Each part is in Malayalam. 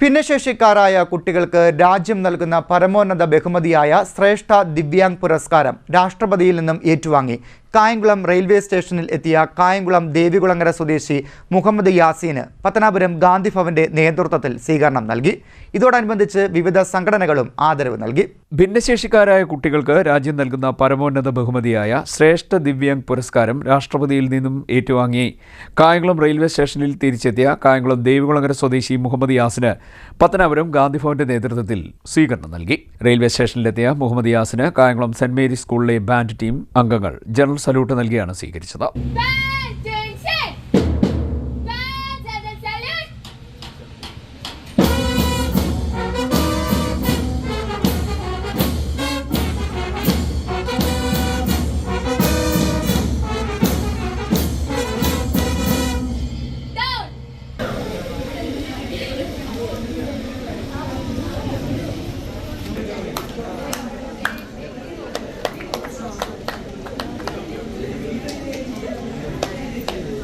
ഭിന്നശേഷിക്കാരായ കുട്ടികൾക്ക് രാജ്യം നൽകുന്ന പരമോന്നത ബഹുമതിയായ ശ്രേഷ്ഠ ദിവ്യാംഗ് പുരസ്കാരം രാഷ്ട്രപതിയിൽ നിന്നും ഏറ്റുവാങ്ങി. കായംകുളം റെയിൽവേ സ്റ്റേഷനിൽ എത്തിയ കായംകുളം ദേവികുളങ്ങര സ്വദേശി മുഹമ്മദ് യാസീന് പത്തനാപുരം ഗാന്ധിഭവന്റെ നേതൃത്വത്തിൽ സ്വീകരണം നൽകി. ഇതോടനുബന്ധിച്ച് വിവിധ സംഘടനകളും ആദരവ് നൽകി. ഭിന്നശേഷിക്കാരായ കുട്ടികൾക്ക് രാജ്യം നൽകുന്ന പരമോന്നത ബഹുമതിയായ ശ്രേഷ്ഠ ദിവ്യാംഗ് പുരസ്കാരം രാഷ്ട്രപതിയിൽ നിന്നും ഏറ്റുവാങ്ങി. കായംകുളം റെയിൽവേ സ്റ്റേഷനിൽ തിരിച്ചെത്തിയ കായംകുളം ദേവികുളങ്ങര സ്വദേശി മുഹമ്മദ് യാസിന് പത്തനാപുരം ഗാന്ധിഭവന്റെ നേതൃത്വത്തിൽ സ്വീകരണം നൽകി. റെയിൽവേ സ്റ്റേഷനിലെത്തിയ മുഹമ്മദ് യാസിന് കായംകുളം സെന്റ് മേരീസ് സ്കൂളിലെ ബാൻഡ് ടീം അംഗങ്ങൾ ജനറൽ സല്യൂട്ട് നൽകിയാണ് സ്വീകരിച്ചത്.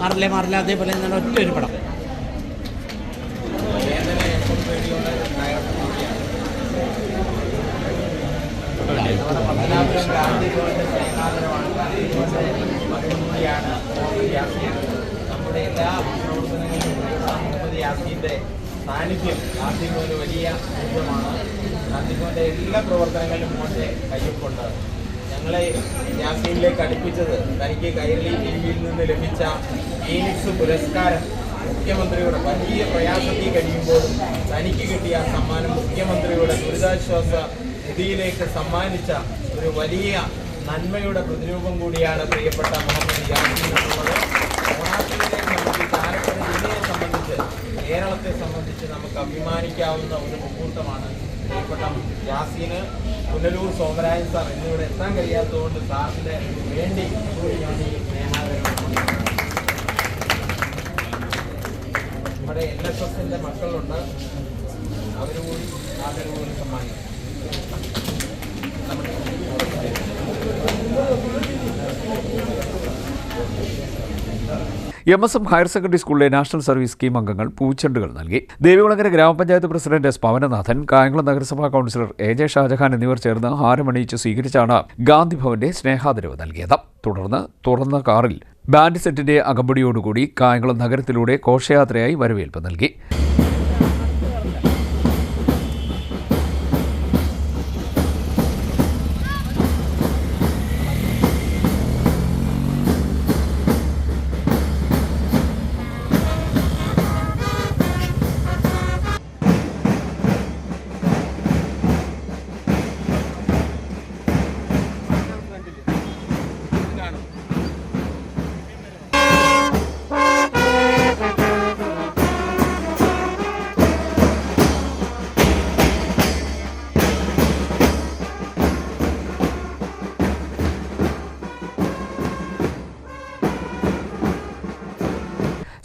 മാറില്ല മാറില്ല അതേപോലെ തന്നെയാണ് ഒറ്റ ഒരു പടം. സാന്നിധ്യം ഗാന്ധി ഒരു വലിയ ഗാന്ധി ഭവന്റെ എല്ലാ പ്രവർത്തനങ്ങളിലും മോശെ. ഞങ്ങളെ യാസീനിലേക്ക് അടുപ്പിച്ചത് തനിക്ക് കൈരളി ടി വിയിൽ നിന്ന് ലഭിച്ച ഫീനിക്സ് പുരസ്കാരം. മുഖ്യമന്ത്രിയുടെ വലിയ പ്രയാസത്തിൽ കഴിയുമ്പോൾ തനിക്ക് കിട്ടിയ സമ്മാനം മുഖ്യമന്ത്രിയുടെ ദുരിതാശ്വാസ നിധിയിലേക്ക് സമ്മാനിച്ച ഒരു വലിയ നന്മയുടെ പ്രതിരൂപം കൂടിയാണ് പ്രിയപ്പെട്ട മുഹമ്മദ് യാസീൻ സംബന്ധിച്ച് കേരളത്തെ സംബന്ധിച്ച് നമുക്ക് അഭിമാനിക്കാവുന്ന ഒരു മുഹൂർത്തമാണ് പ്രിയപ്പെട്ട യാസീന് പുനലൂർ സോമരാജൻ സാർ എന്നിവിടെ എത്താൻ കഴിയാത്തതുകൊണ്ട് സാറിന്റെ വേണ്ടി നമ്മുടെ എൻ എസ് എസിന്റെ മക്കളുണ്ട്. അവരും കൂടി സമ്മാനിക്കും. M S M higher secondary സ്കൂളിലെ നാഷണൽ സർവീസ് സ്കീം അംഗങ്ങൾ പൂച്ചെണ്ടുകൾ നൽകി. ദേവികുളങ്ങര ഗ്രാമപഞ്ചായത്ത് പ്രസിഡന്റ് എസ് പവനനാഥൻ കായംകുളം നഗരസഭാ കൗൺസിലർ എ ജെ ഷാജഹാൻ എന്നിവർ ചേർന്ന് ഹാരമണിയിച്ച് സ്വീകരിച്ചാണ് ഗാന്ധിഭവന്റെ സ്നേഹാദരവ് നൽകിയത്. തുടർന്ന് തുറന്ന കാറിൽ ബാൻഡ് സെറ്റിന്റെ അകമ്പടിയോടുകൂടി കായംകുളം നഗരത്തിലൂടെ ഘോഷയാത്രയായി വരവേൽപ്പ് നൽകി.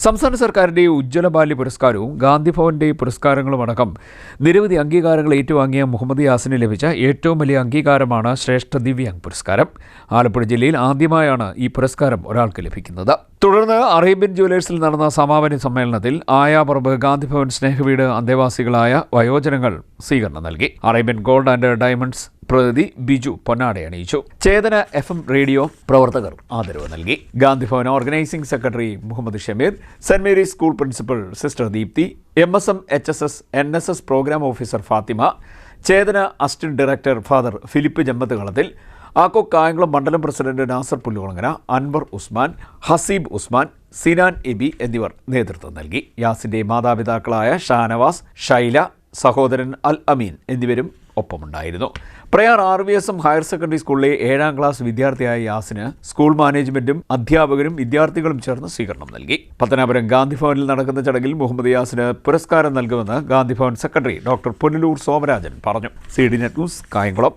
സംസ്ഥാന സർക്കാരിന്റെ ഉജ്ജ്വല ബാല്യ പുരസ്കാരവും ഗാന്ധിഭവന്റെ പുരസ്കാരങ്ങളുമടക്കം നിരവധി അംഗീകാരങ്ങൾ ഏറ്റുവാങ്ങിയ മുഹമ്മദ് യാസിന് ലഭിച്ച ഏറ്റവും വലിയ അംഗീകാരമാണ് ശ്രേഷ്ഠ ദിവ്യാംഗ് പുരസ്കാരം. ആലപ്പുഴ ജില്ലയിൽ ആദ്യമായാണ് ഈ പുരസ്കാരം ഒരാൾക്ക് ലഭിക്കുന്നത്. തുടർന്ന് അറേബ്യൻ ജുവലേഴ്സിൽ നടന്ന സമാപന സമ്മേളനത്തിൽ ആയാപറമ്പ് ഗാന്ധിഭവൻ സ്നേഹവീട് അന്തേവാസികളായ വയോജനങ്ങൾ സ്വീകരണം നൽകി. അറേബ്യൻ ഗോൾഡ് ആൻഡ് ഡയമണ്ട്സ് പ്രതിനിധി ബിജു പൊന്നാട അണിയിച്ചു. ചേതന എഫ് എം റേഡിയോ പ്രവർത്തകർ ആദരവ് നൽകി. Gandhibhavan organising secretary Muhammad Shameer Saint Mary's school principal sister Deepthi M S M H S S N S S programme officer Fathima Chethana assistant director father Philip Jammath Kalathil ആക്കോ Kayamkulam മണ്ഡലം പ്രസിഡന്റ് നാസർ പുല്ലുകുളങ്ങര അൻവർ ഉസ്മാൻ ഹസീബ് ഉസ്മാൻ സിനാൻ എബി എന്നിവർ നേതൃത്വം നൽകി. യാസിന്റെ മാതാപിതാക്കളായ ഷാനവാസ് ഷൈല സഹോദരൻ അൽ അമീൻ എന്നിവരും ഒപ്പമുണ്ടായിരുന്നു. Prayar R V S M higher secondary സ്കൂളിലെ ഏഴാം ക്ലാസ് വിദ്യാർത്ഥിയായ യാസിന് സ്കൂൾ മാനേജ്മെന്റും അധ്യാപകരും വിദ്യാർത്ഥികളും ചേർന്ന് സ്വീകരണം നൽകി. പത്തനാപുരം ഗാന്ധിഭവനിൽ നടക്കുന്ന ചടങ്ങിൽ മുഹമ്മദ് യാസിന് പുരസ്കാരം നൽകുമെന്ന് ഗാന്ധിഭവൻ സെക്രട്ടറി ഡോക്ടർ പുനലൂർ സോമരാജൻ പറഞ്ഞു. C D net news Kayamkulam.